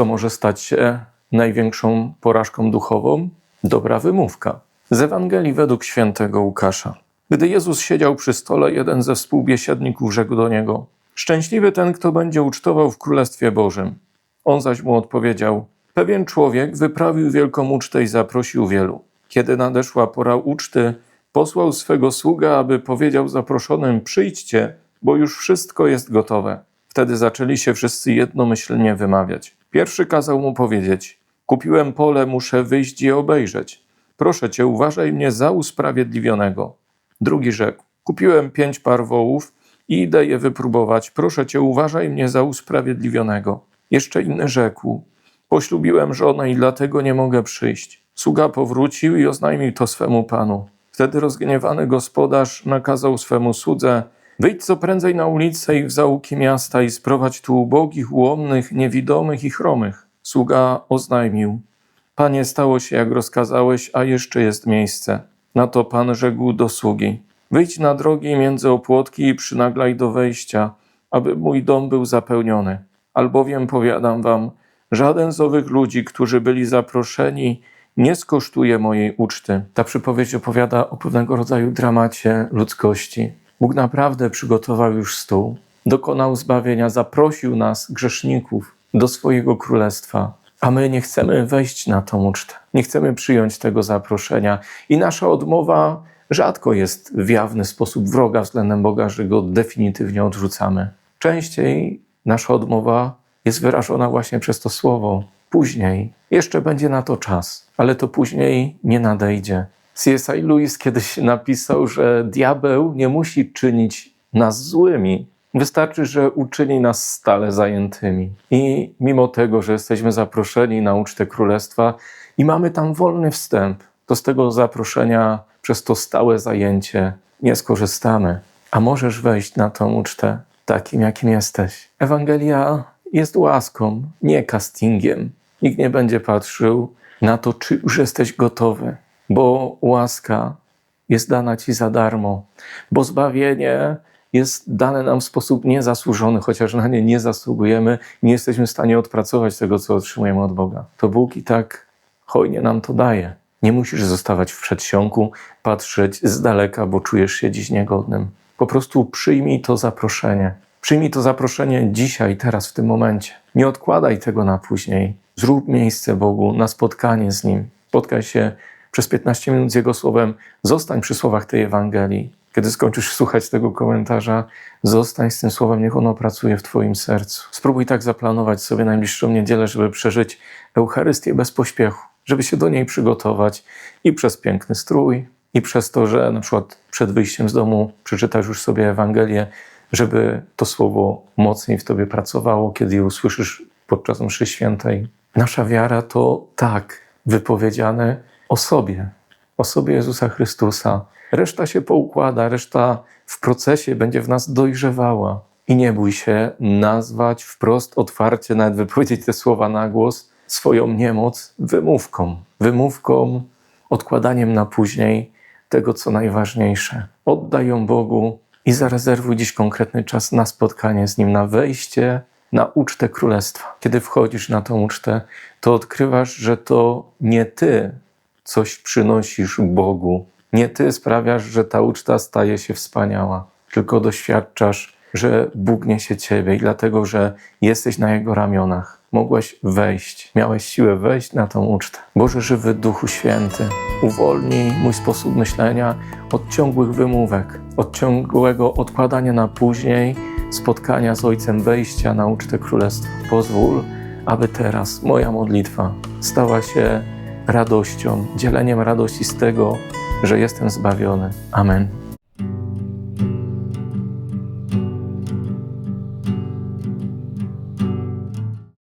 Co może stać się największą porażką duchową? Dobra wymówka. Z Ewangelii według świętego Łukasza. Gdy Jezus siedział przy stole, jeden ze współbiesiadników rzekł do niego: Szczęśliwy ten, kto będzie ucztował w Królestwie Bożym. On zaś mu odpowiedział: Pewien człowiek wyprawił wielką ucztę i zaprosił wielu. Kiedy nadeszła pora uczty, posłał swego sługa, aby powiedział zaproszonym: Przyjdźcie, bo już wszystko jest gotowe. Wtedy zaczęli się wszyscy jednomyślnie wymawiać. Pierwszy kazał mu powiedzieć: Kupiłem pole, muszę wyjść i obejrzeć. Proszę cię, uważaj mnie za usprawiedliwionego. Drugi rzekł: Kupiłem pięć par wołów i idę je wypróbować. Proszę cię, uważaj mnie za usprawiedliwionego. Jeszcze inny rzekł: Poślubiłem żonę i dlatego nie mogę przyjść. Sługa powrócił i oznajmił to swemu panu. Wtedy rozgniewany gospodarz nakazał swemu słudze: Wyjdź co prędzej na ulicę i w zaułki miasta i sprowadź tu ubogich, ułomnych, niewidomych i chromych. Sługa oznajmił: Panie, stało się jak rozkazałeś, a jeszcze jest miejsce. Na to pan rzekł do sługi: Wyjdź na drogi między opłotki i przynaglaj do wejścia, aby mój dom był zapełniony. Albowiem powiadam wam, żaden z owych ludzi, którzy byli zaproszeni, nie skosztuje mojej uczty. Ta przypowieść opowiada o pewnego rodzaju dramacie ludzkości. Bóg naprawdę przygotował już stół, dokonał zbawienia, zaprosił nas, grzeszników, do swojego królestwa. A my nie chcemy wejść na tą ucztę, nie chcemy przyjąć tego zaproszenia. I nasza odmowa rzadko jest w jawny sposób wroga względem Boga, że go definitywnie odrzucamy. Częściej nasza odmowa jest wyrażona właśnie przez to słowo. Później, jeszcze będzie na to czas, ale to później nie nadejdzie. C.S.I. Lewis kiedyś napisał, że diabeł nie musi czynić nas złymi. Wystarczy, że uczyni nas stale zajętymi. I mimo tego, że jesteśmy zaproszeni na ucztę królestwa i mamy tam wolny wstęp, to z tego zaproszenia przez to stałe zajęcie nie skorzystamy. A możesz wejść na tą ucztę takim, jakim jesteś. Ewangelia jest łaską, nie castingiem. Nikt nie będzie patrzył na to, czy już jesteś gotowy, bo łaska jest dana ci za darmo, bo zbawienie jest dane nam w sposób niezasłużony, chociaż na nie nie zasługujemy, nie jesteśmy w stanie odpracować tego, co otrzymujemy od Boga. To Bóg i tak hojnie nam to daje. Nie musisz zostawać w przedsionku, patrzeć z daleka, bo czujesz się dziś niegodnym. Po prostu przyjmij to zaproszenie. Przyjmij to zaproszenie dzisiaj, teraz, w tym momencie. Nie odkładaj tego na później. Zrób miejsce Bogu na spotkanie z Nim. Spotkaj się przez 15 minut z Jego słowem. Zostań przy słowach tej Ewangelii. Kiedy skończysz słuchać tego komentarza, zostań z tym słowem, niech ono pracuje w Twoim sercu. Spróbuj tak zaplanować sobie najbliższą niedzielę, żeby przeżyć Eucharystię bez pośpiechu, żeby się do niej przygotować i przez piękny strój, i przez to, że na przykład przed wyjściem z domu przeczytasz już sobie Ewangelię, żeby to słowo mocniej w Tobie pracowało, kiedy je usłyszysz podczas mszy świętej. Nasza wiara to tak wypowiedziane o sobie, o sobie Jezusa Chrystusa. Reszta się poukłada, reszta w procesie będzie w nas dojrzewała. I nie bój się nazwać wprost, otwarcie, nawet wypowiedzieć te słowa na głos, swoją niemoc wymówką. Wymówką, odkładaniem na później tego, co najważniejsze. Oddaj ją Bogu i zarezerwuj dziś konkretny czas na spotkanie z Nim, na wejście na ucztę królestwa. Kiedy wchodzisz na tą ucztę, to odkrywasz, że to nie ty coś przynosisz Bogu, nie ty sprawiasz, że ta uczta staje się wspaniała, tylko doświadczasz, że Bóg niesie ciebie i dlatego, że jesteś na Jego ramionach. Mogłeś wejść, miałeś siłę wejść na tą ucztę. Boże żywy Duchu Święty, uwolnij mój sposób myślenia od ciągłych wymówek, od ciągłego odkładania na później spotkania z Ojcem, wejścia na ucztę Królestwa. Pozwól, aby teraz moja modlitwa stała się radością, dzieleniem radości z tego, że jestem zbawiony. Amen.